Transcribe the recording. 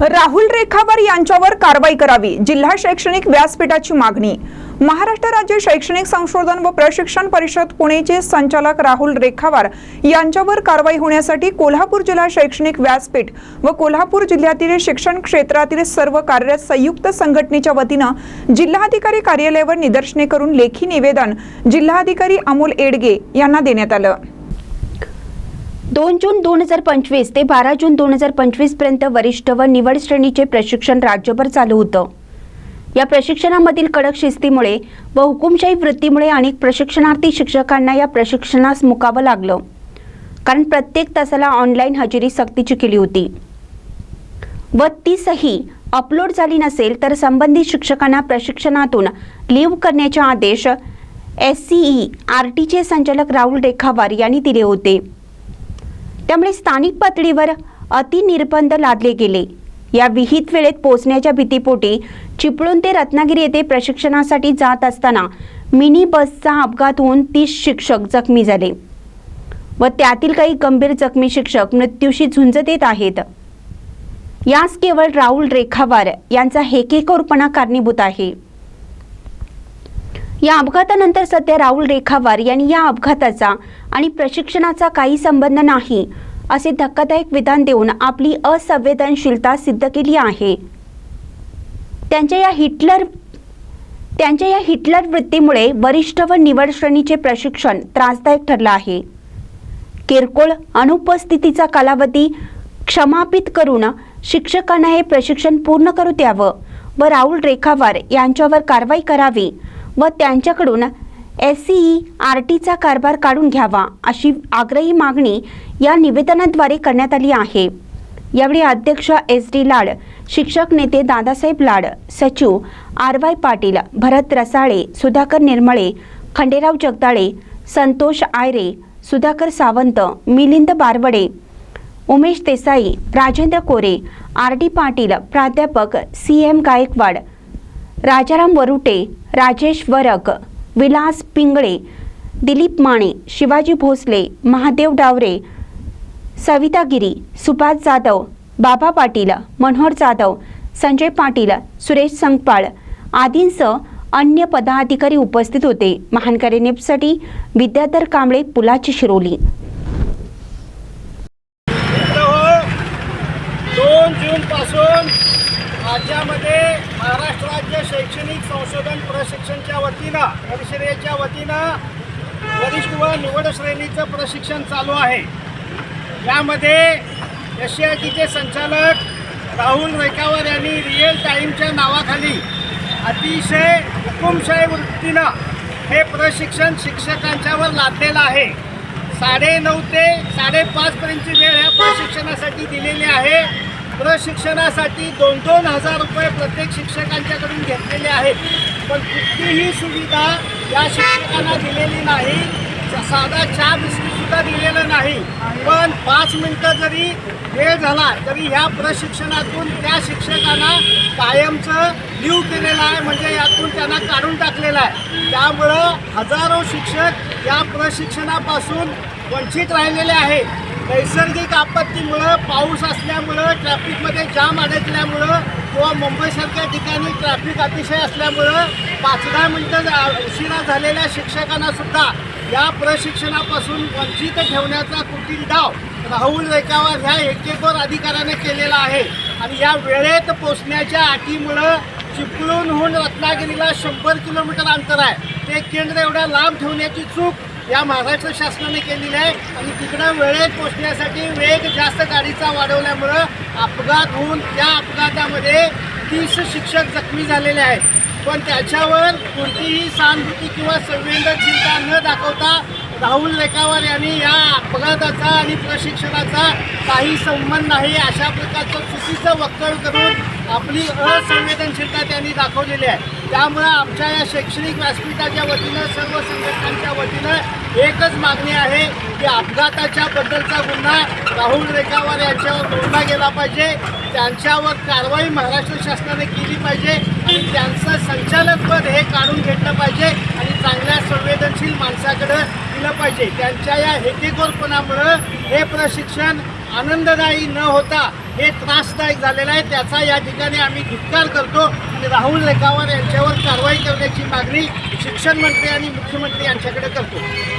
राहुल रेखावार यांच्यावर कारवाई करावी जिल्हा शैक्षणिक व्यासपीठाची मागणी. महाराष्ट्र राज्य शैक्षणिक संशोधन व प्रशिक्षण परिषद पुणेचे संचालक राहुल रेखावार यांच्यावर कारवाई होण्यासाठी कोल्हापूर जिल्हा शैक्षणिक व्यासपीठ व कोल्हापूर जिल्ह्यातील शिक्षण क्षेत्रातील सर्व कार्यरत संयुक्त संघटनेच्या वतीनं जिल्हाधिकारी कार्यालयावर निदर्शने करून लेखी निवेदन जिल्हाधिकारी अमोल एडगे यांना देण्यात आलं. दोन जून दोन हजार पंचवीस ते बारा जून दोन हजार पंचवीसपर्यंत वरिष्ठ व निवड श्रेणीचे प्रशिक्षण राज्यभर चालू होतं. या प्रशिक्षणामधील कडक शिस्तीमुळे व हुकुमशाही वृत्तीमुळे अनेक प्रशिक्षणार्थी शिक्षकांना या प्रशिक्षणास मुकावं लागलं. कारण प्रत्येक तासाला ऑनलाईन हजेरी सक्तीची केली होती. व ती सही अपलोड झाली नसेल तर संबंधित शिक्षकांना प्रशिक्षणातून लीव करण्याचे आदेश एस सीई आर टीचे संचालक राहुल रेखावार यांनी दिले होते. त्यामुळे स्थानिक पातळीवर अतिनिर्बंध लादले गेले. या विहित वेळेत पोहोचण्याच्या भीतीपोटी चिपळूण ते रत्नागिरी येथे प्रशिक्षणासाठी जात असताना मिनी बसचा अपघात होऊन तीस शिक्षक जखमी झाले व त्यातील काही गंभीर जखमी शिक्षक मृत्यूशी झुंज देत आहेत. यास केवळ राहुल रेखावार यांचा हेकेकोरपणा कारणीभूत आहे. या अपघातानंतर सध्या राहुल रेखावार यांनी या अपघाताचा आणि प्रशिक्षणाचा काही संबंध नाही असे धक्कादायक विधान देऊन आपली असंवेदनशीलता सिद्ध केली आहे. त्यांच्या या हिटलर त्यांच्या या हिटलर वृत्तीमुळे वरिष्ठ व निवड श्रेणीचे प्रशिक्षण त्रासदायक ठरलं आहे. किरकोळ अनुपस्थितीचा कालावधी क्षमापित करून शिक्षकांना हे प्रशिक्षण पूर्ण करू द्यावं व राहुल रेखावार यांच्यावर कारवाई करावी व त्यांच्याकडून एस सीई आर टीचा कारभार काढून घ्यावा अशी आग्रही मागणी या निवेदनाद्वारे करण्यात आली आहे. यावेळी अध्यक्ष एस डी लाड शिक्षक नेते दादासाहेब लाड सचिव R Y Patil Bharat Rasale Sudhakar Nirmale Khanderao Jagdale Santosh Ayre Sudhakar Sawant Milind Barwade Umesh Desai Rajendra Kore R D Patil प्राध्यापक सी एम गायकवाड राजाराम वरुटे राजेश वरक विलास पिंगळे दिलीप माने शिवाजी भोसले महादेव डावरे सविता गिरी सुभाष जाधव बाबा पाटील मनोहर जाधव संजय पाटील सुरेश संगपाळ आदींसह अन्य पदाधिकारी उपस्थित होते. महानकरी नेपसाठी विद्याधर कांबळे पुलाची शिरोली. दोन जून पासून राज्यामध्ये महाराष्ट्र राज्य शैक्षणिक संशोधन प्रशिक्षणच्या वतीनं परिषदेच्या वतीनं वरिष्ठ व निवड श्रेणीचं प्रशिक्षण चालू आहे. यामध्ये एस सी आय टीचे संचालक राहुल रेखावर यांनी रिअल टाईमच्या नावाखाली अतिशय हुकुमशाही वृत्तीनं हे प्रशिक्षण शिक्षकांच्यावर लादलेलं आहे. साडेनऊ ते साडेपाचपर्यंतची वेळ ह्या प्रशिक्षणासाठी दिलेली आहे. प्रशिक्षणासाठी दोन दोन हजार रुपये प्रत्येक शिक्षकांच्याकडून घेतलेले आहेत. पण कुठलीही सुविधा या शिक्षकांना दिलेली नाही. साधा चहा बिस्किटसुद्धा दिलेलं नाही. पण पाच मिनटं जरी वेळ झाला तरी ह्या प्रशिक्षणातून त्या शिक्षकांना कायमचं लीव केलेलं आहे. म्हणजे यातून त्यांना काढून टाकलेलं आहे. त्यामुळं हजारो शिक्षक या प्रशिक्षणापासून वंचित राहिलेले आहेत. नैसर्गिक आपत्तीमुळं पाऊस असल्यामुळं ट्रॅफिकमध्ये जाम अडकल्यामुळं किंवा मुंबईसारख्या ठिकाणी ट्रॅफिक अतिशय असल्यामुळं पाच दहा मिनटं उशिरा झालेल्या शिक्षकांनासुद्धा या प्रशिक्षणापासून वंचित ठेवण्याचा कुटील डाव राहुल रेखावर ह्या एकेकोर अधिकाऱ्याने केलेला आहे. आणि या वेळेत पोचण्याच्या अटीमुळं चिपळूणहून रत्नागिरीला शंभर किलोमीटर अंतर आहे. ते केंद्र एवढ्या लांब ठेवण्याची चूक या महाराष्ट्र शासनाने केलेली आहे. आणि तिकडं वेळेत पोचण्यासाठी वेग जास्त गाडीचा वाढवल्यामुळं अपघात होऊन त्या अपघातामध्ये तीस शिक्षक जखमी झालेले आहेत. पण त्याच्यावर कोणतीही सहानुभूती किंवा संवेदनशीलता न दाखवता राहुल रेखावर यांनी या अपघाताचा आणि प्रशिक्षणाचा काही संबंध नाही अशा प्रकारचं चुकीचं वक्तव्य करून आपली असंवेदनशीलता त्यांनी दाखवलेली आहे. त्यामुळं आमच्या या शैक्षणिक व्यासपीठाच्या वतीनं सर्व संघटनांच्या वतीनं एकच मागणी आहे की अपघाताच्या बद्दलचा गुन्हा राहुल रेखावार यांच्यावर नोंदला गेला पाहिजे. त्यांच्यावर कारवाई महाराष्ट्र शासनाने केली पाहिजे. आणि त्यांचं संचालकपद हे काढून घेतलं पाहिजे आणि चांगल्या संवेदनशील माणसाकडं दिलं पाहिजे. त्यांच्या या हेकेखोरपणामुळं हे प्रशिक्षण आनंददायी न होता हे त्रासदायक झालेलं आहे. त्याचा या ठिकाणी आम्ही धिक्कार करतो आणि राहुल रेखावर यांच्यावर कारवाई करण्याची मागणी शिक्षण मंत्री आणि मुख्यमंत्री यांच्याकडे करतो.